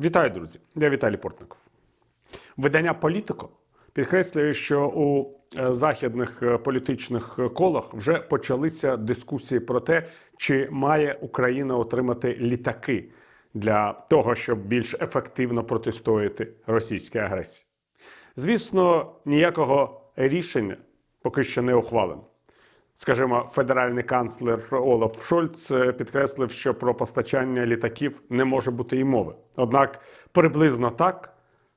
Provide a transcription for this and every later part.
Вітаю, друзі! Я Віталій Портников. Видання Політико підкреслює, що у е, західних е, політичних колах вже почалися дискусії про те, чи має Україна отримати літаки для того, щоб більш ефективно протистояти російській агресії. Звісно, ніякого рішення поки що не ухвалено. Скажімо, федеральний канцлер Олаф Шольц е, підкреслив, що про постачання літаків не може бути і мови. Однак приблизно так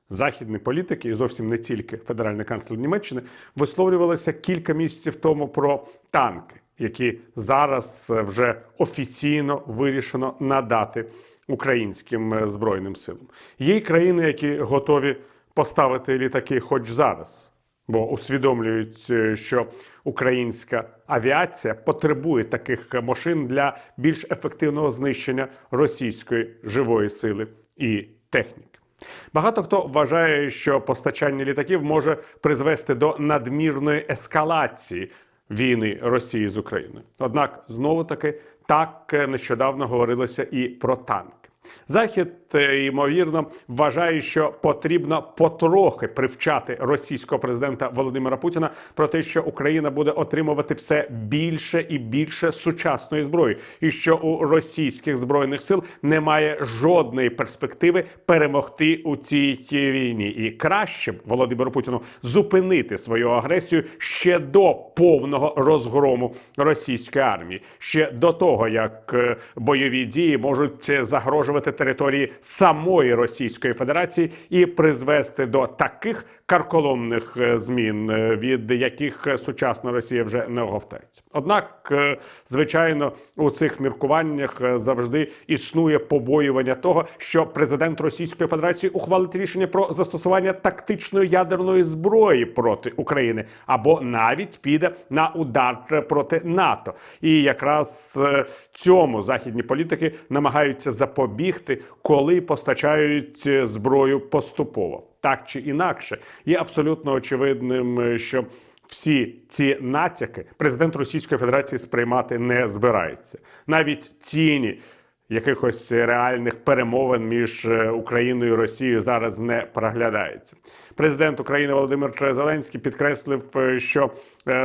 західні політики, і зовсім не тільки федеральний канцлер Німеччини, висловлювалися кілька місяців тому про танки, які зараз е, вже офіційно вирішено надати українським е, збройним силам. Є країни, які готові поставити літаки, хоч зараз бо усвідомлюють, е, що українська авіація потребує таких машин для більш ефективного знищення російської живої сили і техніки. Багато хто вважає, що постачання літаків може призвести до надмірної ескалації війни Росії з Україною. Однак, знову таки, так е, нещодавно говорилося і про танки. Захід ймовірно вважає, що потрібно потрохи привчати російського президента Володимира Путіна про те, що Україна буде отримувати все більше і більше сучасної зброї, і що у російських збройних сил немає жодної перспективи перемогти у цій війні. І краще Володимиру Путіну зупинити свою агресію ще до повного розгрому російської армії, ще до того як е, бойові дії можуть загрожувати території самої Російської Федерації і призвести до таких карколомних е, змін, е, від яких сучасна Росія вже не оговтається. Однак, е, звичайно, у цих міркуваннях завжди існує побоювання того, що президент Російської Федерації ухвалить рішення про застосування тактичної ядерної зброї проти України або навіть піде на удар проти НАТО. І якраз цьому західні політики намагаються запобігти, коли постачають зброю поступово так чи інакше, є абсолютно очевидним, е, що всі ці натяки президент Російської Федерації сприймати не збирається. Навіть тіні якихось реальних перемовин між е, Україною і Росією зараз не проглядається. Президент України Володимир Зеленський підкреслив, е, що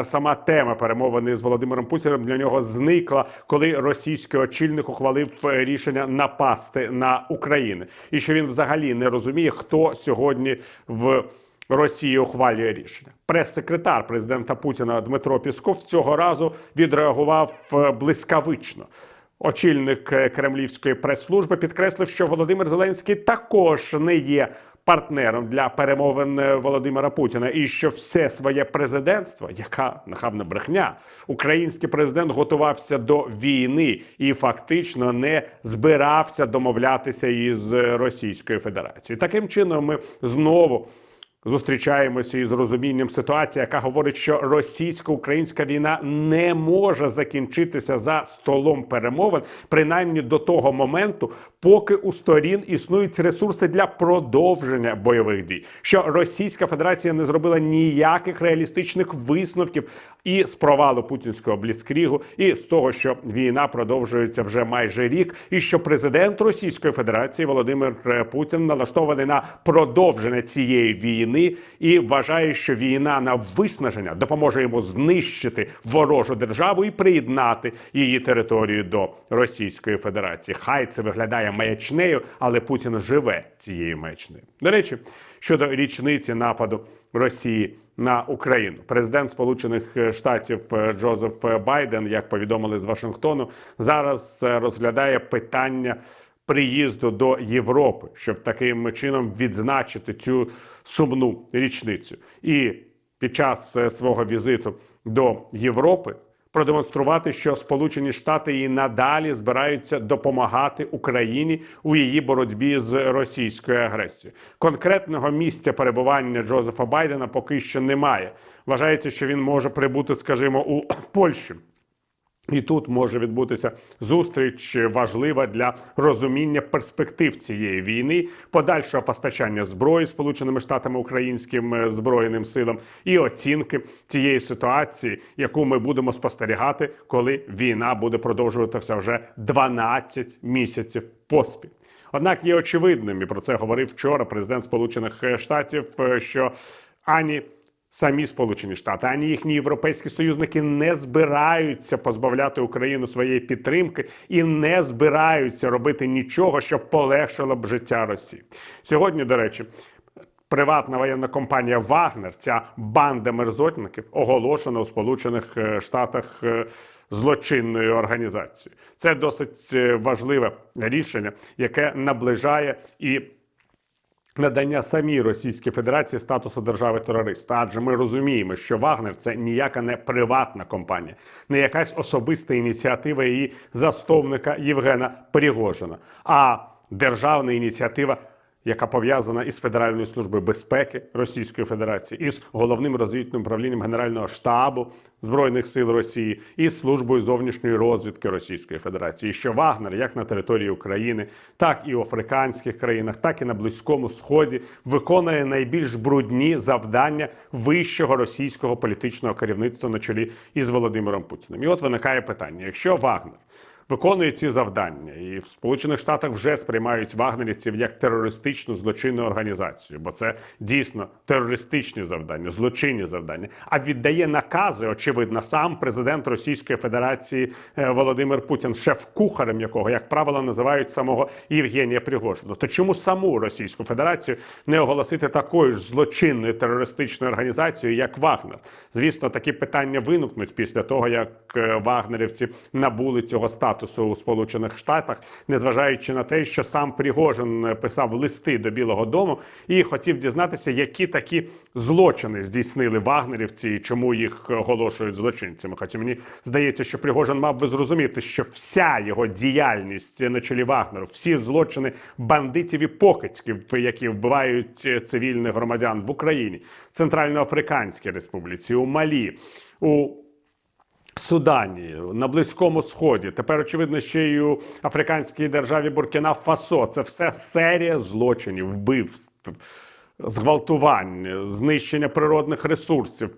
сама тема перемовини з Володимиром Путіним для нього зникла, коли російський очільник ухвалив рішення напасти на Україну, і що він взагалі не розуміє, хто сьогодні в Росії ухвалює рішення. Прес-секретар президента Путіна Дмитро Пісков цього разу відреагував блискавично. Очільник кремлівської прес-служби підкреслив, що Володимир Зеленський також не є партнером для перемовин Володимира Путіна, і що все своє президентство, яка нахабна брехня, український президент готувався до війни і фактично не збирався домовлятися із Російською Федерацією. Таким чином, ми знову зустрічаємося із розумінням ситуації, яка говорить, що російсько-українська війна не може закінчитися за столом перемовин, принаймні до того моменту, поки у сторін існують ресурси для продовження бойових дій. Що Російська Федерація не зробила ніяких реалістичних висновків і з провалу путінського бліцкрігу, і з того, що війна продовжується вже майже рік, і що президент Російської Федерації Володимир Путін налаштований на продовження цієї війни війни і вважає, що війна на виснаження допоможе йому знищити ворожу державу і приєднати її територію до Російської Федерації. Хай це виглядає маячнею, але Путін живе цією маячнею. До речі, щодо річниці нападу Росії на Україну, президент Сполучених Штатів Джозеф Байден, як повідомили з Вашингтону, зараз розглядає питання приїзду до Європи, щоб таким чином відзначити цю сумну річницю, і під час е, свого візиту до Європи. Продемонструвати, що Сполучені Штати і надалі збираються допомагати Україні у її боротьбі з російською агресією. Конкретного місця перебування Джозефа Байдена поки що немає. Вважається, що він може прибути, скажімо, у Польщу. І тут може відбутися зустріч важлива для розуміння перспектив цієї війни, подальшого постачання зброї Сполученими Штатами Українським е, збройним силам і оцінки цієї ситуації, яку ми будемо спостерігати, коли війна буде продовжуватися вже 12 місяців поспіль. Однак є очевидним, і про це говорив вчора президент Сполучених Штатів, е, що ані самі Сполучені Штати, ані їхні європейські союзники не збираються позбавляти Україну своєї підтримки і не збираються робити нічого, щоб полегшило б життя Росії. Сьогодні, до речі. Приватна воєнна компанія Вагнер, ця банда мерзотників, оголошена у Сполучених е, Штатах е, злочинною організацією. Це досить е, важливе рішення, яке наближає і надання самій Російській Федерації статусу держави терориста. Адже ми розуміємо, що Вагнер це ніяка не приватна компанія, не якась особиста ініціатива її засновника Євгена Пригожина, а державна ініціатива. Яка пов'язана із Федеральною службою безпеки Російської Федерації, із головним розвідним управлінням Генерального штабу збройних сил Росії, і службою зовнішньої розвідки Російської Федерації, що Вагнер, як на території України, так і в африканських країнах, так і на Близькому Сході, виконує найбільш брудні завдання вищого російського політичного керівництва на чолі із Володимиром Путіним. І от виникає питання: якщо Вагнер виконує ці завдання, і в Сполучених Штатах вже сприймають вагнерівців як терористичну злочинну організацію, бо це дійсно терористичні завдання, злочинні завдання. А віддає накази, очевидно, сам президент Російської Федерації е, Володимир Путін, шеф-кухарем якого, як правило, називають самого Євгенія Пригожина. То чому саму Російську Федерацію не оголосити такою ж злочинною терористичною організацією, як Вагнер? Звісно, такі питання виникнуть після того, як е, вагнерівці набули цього статусу у Сполучених Штатах, незважаючи на те, що сам Пригожин писав листи до Білого Дому і хотів дізнатися, які такі злочини здійснили вагнерівці і чому їх оголошують злочинцями. Хоча мені здається, що Пригожин мав би зрозуміти, що вся його діяльність на чолі Вагнеру, всі злочини бандитів і покидьків, які вбивають цивільних громадян в Україні, Центральноафриканській Республіці, у Малі. у Судані, на Близькому Сході, тепер очевидно, ще й у африканській державі Буркіна Фасо. Це все серія злочинів, вбивств, зґвалтувань, знищення природних ресурсів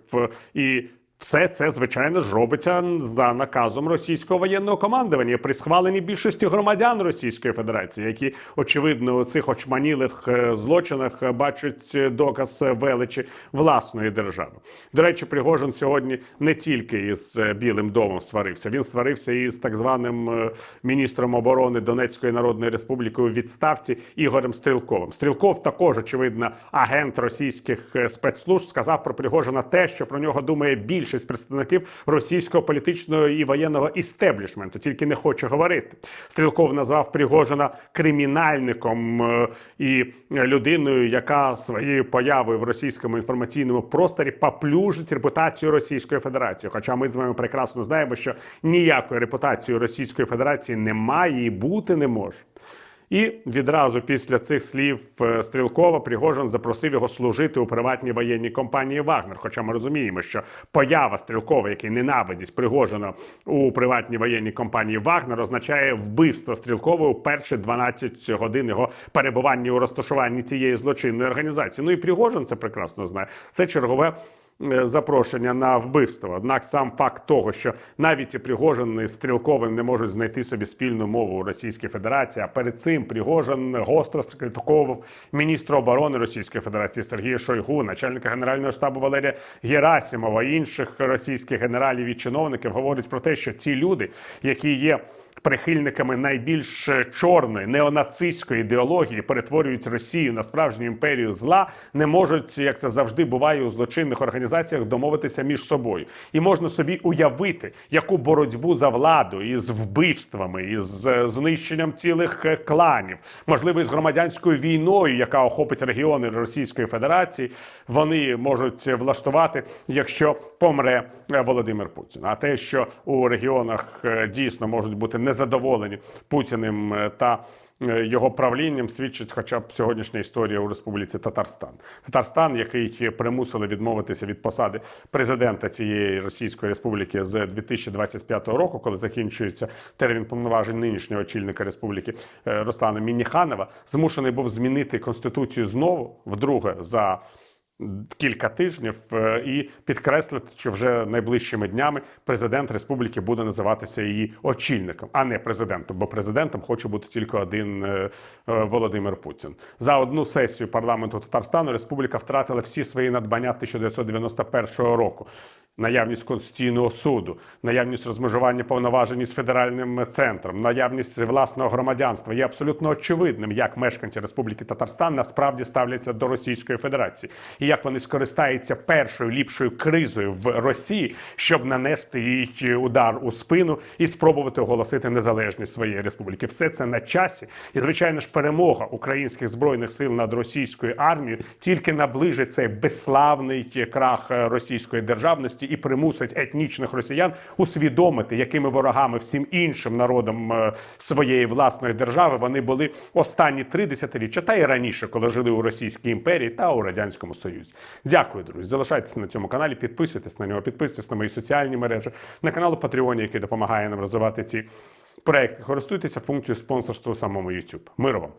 і. Все це звичайно ж робиться за наказом російського воєнного командування при схваленні більшості громадян Російської Федерації, які очевидно у цих очманілих е, злочинах бачать доказ величі власної держави. До речі, Пригожин сьогодні не тільки із е, Білим домом сварився, він сварився із так званим е, міністром оборони Донецької Народної Республіки у відставці Ігорем Стрілковим. Стрілков також очевидно агент російських спецслужб сказав про Пригожина те, що про нього думає більше більшість представників російського політичного і воєнного істеблішменту, тільки не хоче говорити. Стрілков назвав Пригожина кримінальником е, і людиною, яка своєю появою в російському інформаційному просторі поплюжить репутацію Російської Федерації. Хоча ми з вами прекрасно знаємо, що ніякої репутації Російської Федерації немає і бути не може. І відразу після цих слів е, Стрілкова Пригожин запросив його служити у приватній воєнній компанії Вагнер. Хоча ми розуміємо, що поява Стрілкова, який ненавидить Пригожина у приватній воєнній компанії Вагнер, означає вбивство Стрілкова у перші 12 годин його перебування у розташуванні цієї злочинної організації. Ну і Пригожин це прекрасно знає. Це чергове. Е, запрошення на вбивство. Однак сам факт того, що навіть і Пригожин з Стрілковим не можуть знайти собі спільну мову у Російській Федерації. А перед цим Пригожин гостро скритиковував міністра оборони Російської Федерації Сергія Шойгу, начальника генерального штабу Валерія Герасимова, інших російських генералів і чиновників говорять про те, що ці люди, які є прихильниками найбільш чорної неонацистської ідеології перетворюють Росію на справжню імперію зла, не можуть, як це завжди буває у злочинних організаціях, домовитися між собою. І можна собі уявити, яку боротьбу за владу із вбивствами, із знищенням цілих кланів, можливо, із громадянською війною, яка охопить регіони Російської Федерації, вони можуть влаштувати, якщо помре Володимир Путін. А те, що у регіонах е, дійсно можуть бути незадоволені Путіним е, та е, його правлінням свідчить, хоча б сьогоднішня історія у Республіці Татарстан. Татарстан, який примусили відмовитися від посади президента цієї Російської Республіки з 2025 року, коли закінчується термін повноважень нинішнього очільника республіки Руслана Мінніханова, змушений був змінити конституцію знову вдруге за кілька тижнів е, і підкреслити, що вже найближчими днями президент республіки буде називатися її очільником, а не президентом. Бо президентом хоче бути тільки один е, е, Володимир Путін. За одну сесію парламенту Татарстану республіка втратила всі свої надбання 1991 року. Наявність конституційного суду, наявність розмежування повноважень із федеральним центром, наявність власного громадянства є абсолютно очевидним, як мешканці Республіки Татарстан насправді ставляться до Російської Федерації, і як вони скористаються першою ліпшою кризою в Росії, щоб нанести їй удар у спину і спробувати оголосити незалежність своєї республіки. Все це на часі, і звичайно ж, перемога українських збройних сил над російською армією тільки наближить цей безславний крах російської державності і примусить етнічних росіян усвідомити, якими ворогами всім іншим народам е, своєї власної держави вони були останні три десятиріччя, та й раніше, коли жили у Російській імперії та у радянському союзі. Дякую, друзі. Залишайтеся на цьому каналі, підписуйтесь на нього, підписуйтесь на мої соціальні мережі, на канал Патреоні, який допомагає нам розвивати ці проекти. Користуйтеся функцією спонсорства у самому YouTube. Миру вам!